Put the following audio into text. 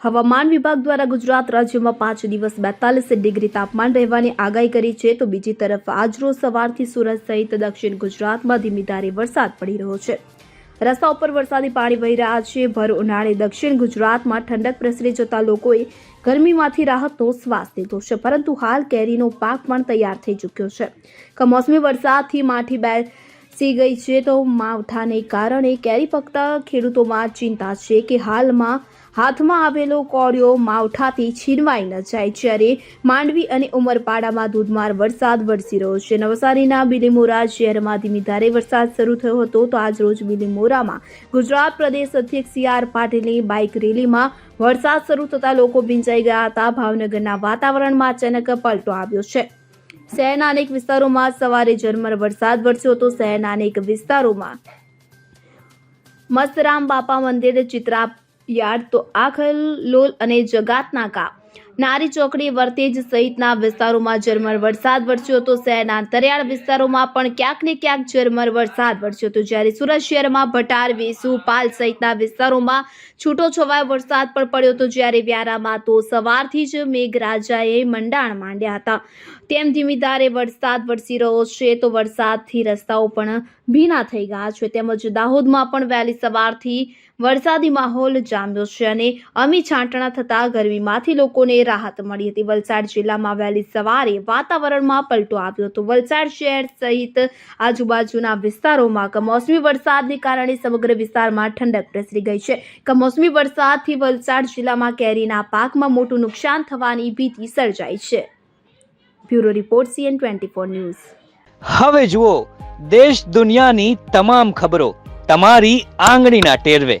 હવામાન વિભાગ દ્વારા ગુજરાત રાજ્યમાં પાંચ દિવસ બેતાલીસ ડિગ્રી તાપમાન રહેવાની આગાહી કરી છે. તો બીજી તરફ આજરોજ સવારથી સુરત સહિત દક્ષિણ ગુજરાતમાં ધીમી ધારે વરસાદ પડી રહ્યો છે. રસ્તા ઉપર વરસાદી પાણી વહી રહ્યા છે. ભર ઉનાળે દક્ષિણ ગુજરાતમાં ઠંડક પ્રસરી જતા લોકોએ ગરમીમાંથી રાહતનો શ્વાસ લીધો છે. પરંતુ હાલ કેરીનો પાક પણ તૈયાર થઈ ચૂક્યો છે. કમોસમી વરસાદથી માઠી બેસી ગઈ છે. તો માવઠાને કારણે કેરી પકતા ખેડૂતોમાં ચિંતા છે કે હાલમાં હાથમાં આવેલો કોળિયો માવઠાથી છીનવાઈ ન જાય. જ્યારે માંડવી અને ઉમરપાડામાં ધોધમાર વરસાદ વરસી રહ્યો છે. નવસારીના બિલીમોરા શહેરમાં ધીમી ધારે વરસાદ શરૂ થયો હતો તો આજરોજ બિલીમોરામાં ગુજરાત પ્રદેશ અધ્યક્ષ સી આર પાટીલની બાઇક રેલીમાં વરસાદ શરૂ થતાં લોકો ભીંજાઈ ગયા હતા. ભાવનગરના વાતાવરણમાં અચાનક પલટો આવ્યો છે. શહેરના અનેક વિસ્તારોમાં સવારે ઝરમર વરસાદ વરસ્યો હતો. શહેરના અનેક વિસ્તારોમાં મસ્તરામ બાપા મંદિર ચિત્રા યાર્ડ તો આખલ લોલ અને જગાતનાકા નારી ચોકડી વર્તેજ સહિતના વિસ્તારોમાં ઝરમર વરસાદ વરસ્યો હતો. શહેરના અંતરિયાળ વિસ્તારોમાં પણ ક્યાંક ને ક્યાંક ઝરમર વરસાદ વરસ્યો હતો. જ્યારે સુરત શહેરમાં ભટાર, વેસુ, પાલ સહિતના વિસ્તારોમાં છૂટો છવાયો વરસાદ પણ પડ્યો હતો. જ્યારે વ્યારામાં તો સવારથી જ મેઘરાજાએ મંડાણ માંડ્યા હતા. તેમ ધીમી ધારે વરસાદ વરસી રહ્યો છે તો વરસાદથી રસ્તાઓ પણ ભીના થઈ ગયા છે. તેમજ દાહોદમાં પણ વહેલી સવારથી વરસાદી માહોલ જામ્યો છે અને અમી છાંટણા થતાં ગરમીમાંથી લોકોને રાહત મળી હતી. વલસાડ જિલ્લામાં વહેલી સવારે વાતાવરણમાં પલટો આવ્યો હતો. વલસાડ શહેર સહિત આજુબાજુના વિસ્તારોમાં કમોસમી વરસાદને કારણે સમગ્ર વિસ્તારમાં ઠંડક પ્રસરી ગઈ છે. કમોસમી વરસાદથી વલસાડ જિલ્લામાં કેરીના પાકમાં મોટું નુકસાન થવાની ભીતિ સર્જાઈ છે. Bureau report, CN twenty four news. હવે જુઓ, દેશ દુનિયાની તમામ ખબરો તમારી આંગળીના ટેરવે.